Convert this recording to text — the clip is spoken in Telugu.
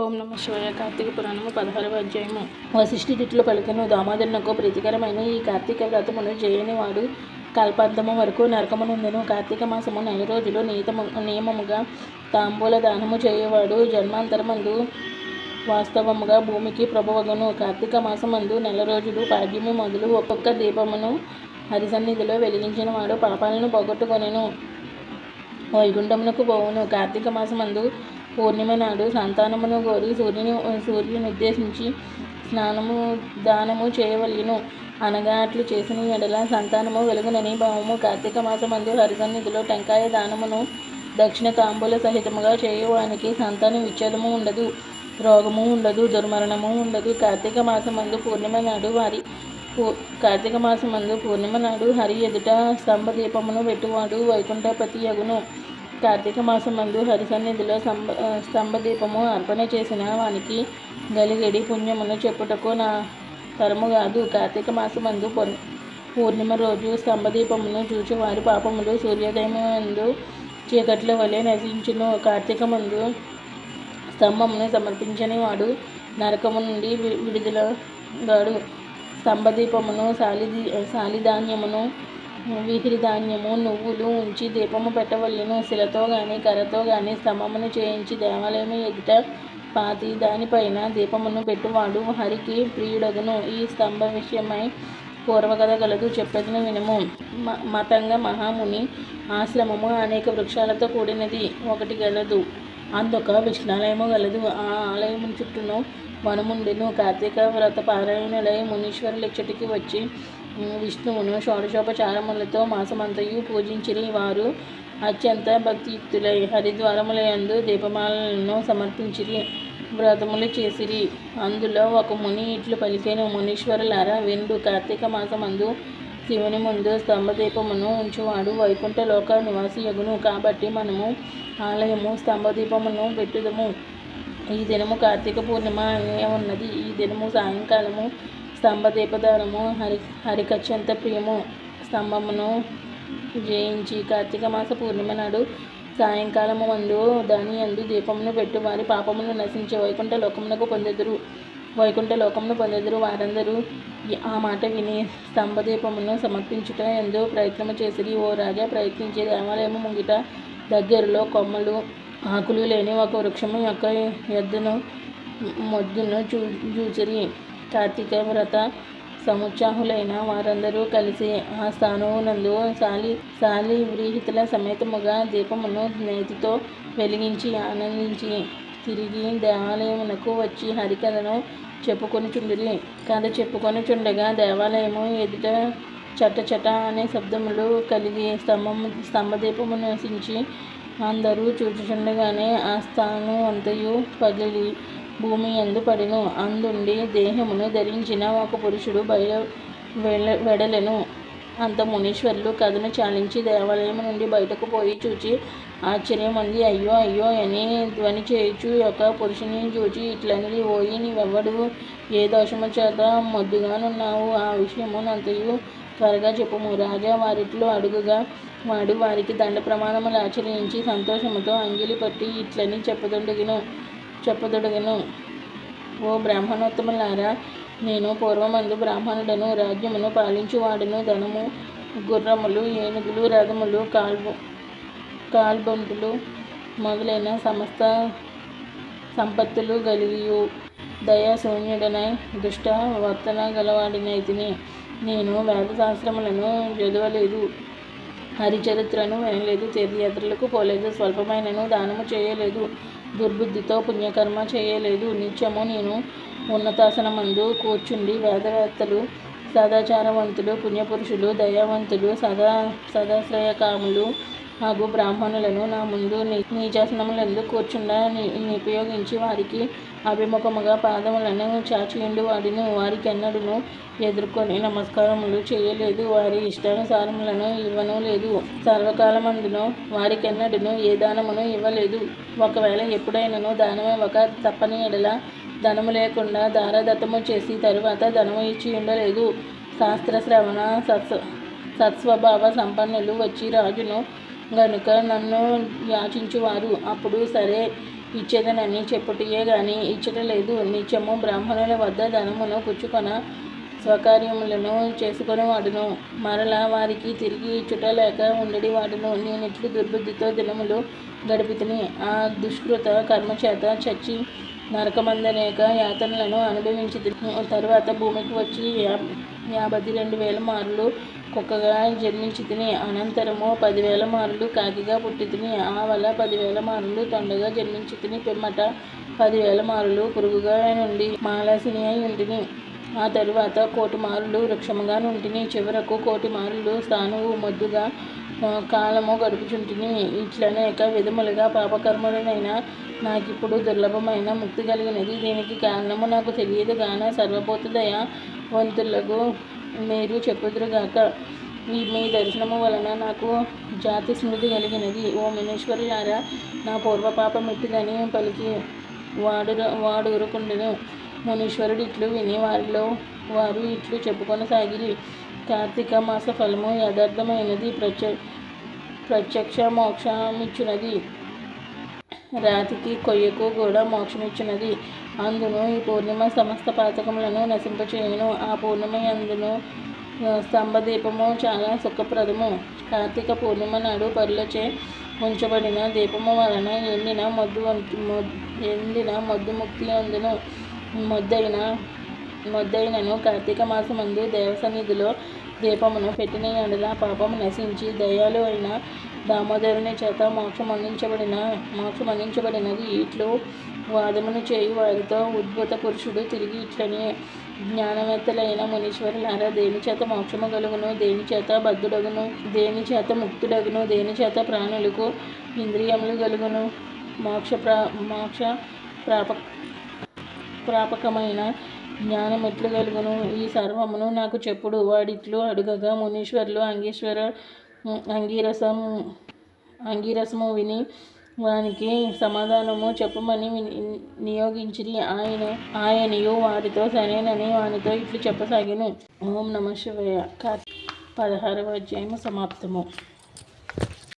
ఓం నమ శివాయ కార్తీక పురాణము పదహారవ అధ్యాయము. వశిష్ఠి తిట్లు పలికెను దామోదరునకు ప్రతికరమైన ఈ కార్తీక వ్రతమును చేయని వాడు కల్పాంతము వరకు నరకమునందును కార్తీక మాసము నెల రోజులు నియతము నియమముగా తాంబూల దానము చేయవాడు జన్మాంతరమందు వాస్తవముగా భూమికి ప్రభువగును. కార్తీక మాసమందు నెల రోజులు పాడ్యము మొదలు ఒక్కొక్క దీపమును హరిసన్నిధిలో వెలిగించిన వాడు పాపాలను పోగొట్టుకొనెను. వైకుంఠమునకు పోవును. కార్తీక మాసమందు పూర్ణిమ నాడు సంతానమును కోరి సూర్యుని సూర్యుని ఉద్దేశించి స్నానము దానము చేయవలెను. అనగా అట్లు చేసిన ఎడల సంతానము వెలుగునని భావము. కార్తీక మాసమందు హరిసన్నిధిలో టెంకాయ దానమును దక్షిణ తాంబూల సహితముగా చేయవానికి సంతాన విచ్ఛేదము ఉండదు. రోగము ఉండదు దుర్మరణము ఉండదు. కార్తీక మాసమందు పూర్ణిమ నాడు వారి పూ కార్తీక మాసమందు పూర్ణిమ నాడు హరి ఎదుట స్తంభ దీపమును పెట్టువాడు. వైకుంఠపతి యగును. కార్తీక మాసం మందు హరిసన్నిధిలో స్తంభ స్తంభదీపము అర్పణ చేసిన వానికి గలిగడి పుణ్యమును చెప్పుటకు నా తరము కాదు. కార్తీక మాసం మందు పూర్ణిమ రోజు స్తంభదీపమును చూచి వారి పాపములు సూర్యోదయమందు చీకట్ల వలె నశించును. కార్తీక మందు స్తంభమును సమర్పించని వాడు నరకము నుండి వి- విడుదల గాడు స్తంభదీపమును సాలిది సాలిధాన్యమును విహిరి ధాన్యము నువ్వులు ఉంచి దీపము పెట్టవలెను. శిలతో గాని కర్రతో గాని స్తంభమును చేయించి దేవాలయము ఎదుట పాతి దానిపైన దీపమును పెట్టువాడు హరికి ప్రియుడగును. ఈ స్తంభ విషయమై పూర్వకథ గలదు చెప్పదిన వినము. మ- మతంగ మహాముని ఆశ్రమము అనేక వృక్షాలతో కూడినది ఒకటి గలదు. అందొక విష్ణాలయము గలదు. ఆ ఆలయము చుట్టూను వనముండెను. కార్తీక వ్రత పారాయణులై మునీశ్వరులు ఇచ్చటికి వచ్చి విష్ణువును షోడశోపచారములతో మాసమంతయు పూజించిరి. వారు అత్యంత భక్తియుక్తులై హరిద్వారములందు దీపమాలను సమర్పించిరి వ్రతములు చేసిరి. అందులో ఒక ముని ఇట్లు పలికెను. మునీశ్వరులారా వెండు కార్తీక మాసమందు శివుని ముందు స్తంభదీపమును ఉంచువాడు. వైకుంఠలోక నివాసి యగును కాబట్టి మనము ఆలయము స్తంభదీపమును పెట్టుదము. ఈ దినము కార్తీక పూర్ణిమ అనే ఉన్నది. ఈ దినము సాయంకాలము స్తంభ దీపదానము హరి హరికత్యంత ప్రియము స్తంభమును జయించి కార్తీక మాస పూర్ణిమ నాడు సాయంకాలము మందు దాని అందు దీపమును పెట్టు వారి పాపమును నశించే వైకుంఠ లోకమునకు పొందెదురు. వైకుంఠ లోకమును పొందెదురు వారందరూ ఆ మాట విని స్తంభ దీపమును సమర్పించుట ఎందు ప్రయత్నము చేసిరి. ఓ రాజా ప్రయత్నించే దేవాలయము ముంగిట దగ్గరలో కొమ్మలు ఆకులు లేని ఒక వృక్షము యొక్క ఎద్దును మొద్దును చూ చూచిరి. కార్తీక వ్రత సముత్సాహులైన వారందరూ కలిసి ఆ స్థానమునందు సాలి సాలి వ్రీహితుల సమేతముగా దీపమును నేతితో వెలిగించి ఆనందించి తిరిగి దేవాలయమునకు వచ్చి హరికథను చెప్పుకొని చుండిరి కథ చెప్పుకొని చుండగా దేవాలయము ఎదుట చట చట అనే శబ్దములు కలిగి స్తంభము స్తంభదీపము నివసించి అందరూ చూచుచుండగానే ఆ స్థానం అంతయు పగిలి భూమి ఎందు పడెను. అందుండి దేహమును ధరించిన ఒక పురుషుడు బయట వెళ్ళ వెడలెను. అంత మునీశ్వరులు కథను చాలించి దేవాలయం నుండి బయటకు పోయి చూచి ఆశ్చర్యమంది అయ్యో అయ్యో అని ధ్వని చేయుచు ఒక పురుషుని చూచి ఇట్లనిది ఓయి నీవెవ్వడు? ఏ దోషము చేత మొద్దుగానున్నావు? ఆ విషయము నంతయు త్వరగా చెప్పుము రాజా వారిట్లో అడుగుగా వాడు వారికి దండ ప్రమాణములు ఆచరించి సంతోషముతో అంగిలి పట్టి ఇట్లని చెప్పదొడిగిను చెప్పదడగను. ఓ బ్రాహ్మణోత్తములారా నేను పూర్వమందు బ్రాహ్మణుడను రాజ్యమును పాలించువాడును. ధనము గుర్రములు ఏనుగులు రథములు కాల్బు కాల్బొంటులు మొదలైన సమస్త సంపత్తులు గలిగియు. దయాశూన్యుడనై దుష్ట వర్తన గలవాడినైతిని. నేను వేదశాస్త్రములను చదవలేదు. హరిచరిత్రను వినలేదు తీర్థయాత్రలకు పోలేదు స్వల్పమైనను దానము చేయలేదు దుర్బుద్ధితో పుణ్యకర్మ చేయలేదు నిత్యము నేను ఉన్నతాసనమందు కూర్చుండి వేదవేత్తలు సదాచారవంతులు పుణ్యపురుషులు దయావంతులు సదా సదాశ్రయకాములు ಹಾಗೂ బ్రాహ్మణులను నా ముందు నీచాసనములందు కూర్చుండ ని- నిపయోగించి వారికి అభిముఖముగా పాదములను చాచియుండు. వాడిని వారికెన్నడును ఎదుర్కొని నమస్కారములు చేయలేదు. వారి ఇష్టానుసారములను ఇవ్వను లేదు. సర్వకాలమందును వారికెన్నడును ఏ దానమును ఇవ్వలేదు. ఒకవేళ ఎప్పుడైనను ఒక తప్పని ఎడల ధనము లేకుండా దారదత్తము చేసి తరువాత ధనము ఇచ్చి ఉండలేదు. శాస్త్ర శ్రవణ సత్స సత్స్వభావ సంపన్నులు వచ్చి రాజును గనుక నన్ను యాచించువారు. అప్పుడు సరే ఇచ్చేదనని చెప్పుటియే గాని ఇచ్చట లేదు నిత్యము బ్రాహ్మణుల వద్ద ధనమును పుచ్చుకొన స్వకార్యములను చేసుకుని వాడును. మరలా వారికి తిరిగి ఇచ్చుట లేక ఉండడి వాడును. నేనిట్లు దుర్బుద్ధితో దినములు గడిపితిని. ఆ దుష్కృత కర్మచేత చచ్చి నరకమందనేక యాతనలను అనుభవించి తరువాత భూమికి వచ్చి యాభై రెండు వేల మారులు కుక్కగా జన్మించి తిని అనంతరము పదివేల మారులు కాకిగా పుట్టి తిని ఆ వల పదివేల మారులు తొండగా జన్మించి తిని పిమ్మట పదివేల మారులు పురుగుగా నుండి మాలాసిని అయి ఉంటిని. ఆ తరువాత కోటి మారులు వృక్షముగా నుంటిని చివరకు కోటి మారులు స్థానువు మొద్దుగా కాలము గడుపుచుంటిని. ఇట్లనేక విధములుగా పాపకర్మలనైన నాకిప్పుడు దుర్లభమైన ముక్తి కలిగినది. దీనికి కారణము నాకు తెలియదు గాన సర్వభూత దయ వంతులకు మీరు చెప్పుదురుగాక. మీ మీ దర్శనము వలన నాకు జాతి స్మృతి కలిగినది. ఓ మునేశ్వరులారా నా పూర్వ పాపం ఎట్టిదని పలికి వాడు వాడు ఊరుకుండెను మునీశ్వరుడు ఇట్లు విని వారిలో వారు ఇట్లు చెప్పుకొనసాగిరి. కార్తీక మాస ఫలము యథార్థమైనది. ప్రత్య ప్రత్యక్ష మోక్షమిచ్చినది. రాతికి కొయ్యకు కూడా మోక్షమిచ్చినది. అందును ఈ పూర్ణిమ సమస్త పాతకములను నశింపచేయను. ఆ పూర్ణిమ అందును స్తంభదీపము చాలా సుఖప్రదము. కార్తీక పూర్ణిమ నాడు పరులచే ఉంచబడిన దీపము వలన ఎండిన మొద్దు ఎండిన మొద్దు ముక్తి అందును. మొద్దైన మొద్దైనను కార్తీక మాసమందు దేవసన్నిధిలో దీపమును పెట్టిన ఎడల పాపము నశించి దయాలు అయిన దామోదరుని చేత మోక్షం అందించబడిన మోక్షం అందించబడినది. ఇట్లు వాదమును చేయి వారితో ఉద్భుత పురుషుడు తిరిగి ఇట్లని జ్ఞానవేత్తలైన మునీశ్వరులారా దేని చేత మోక్షము కలుగును దేని చేత బద్ధుడగును? దేని చేత ముక్తుడగును? దేని చేత ప్రాణులకు ఇంద్రియములు కలుగును మోక్ష ప్రా మోక్ష ప్రాప ప్రాపకమైన జ్ఞానం ఎట్లు కలుగును ఈ సర్వమును నాకు చెప్పుడు. వాడిట్లు అడుగగా మునీశ్వరులు అంగీశ్వర అంగీరసం అంగీరసము విని వానికి సమాధానము చెప్పమని నియోగించిరి. ఆయన ఆయనయు వారితో సరేనని వానితో ఇట్లు చెప్పసాగిను. ఓం నమ శివయ. పదహారవ అధ్యాయము సమాప్తము.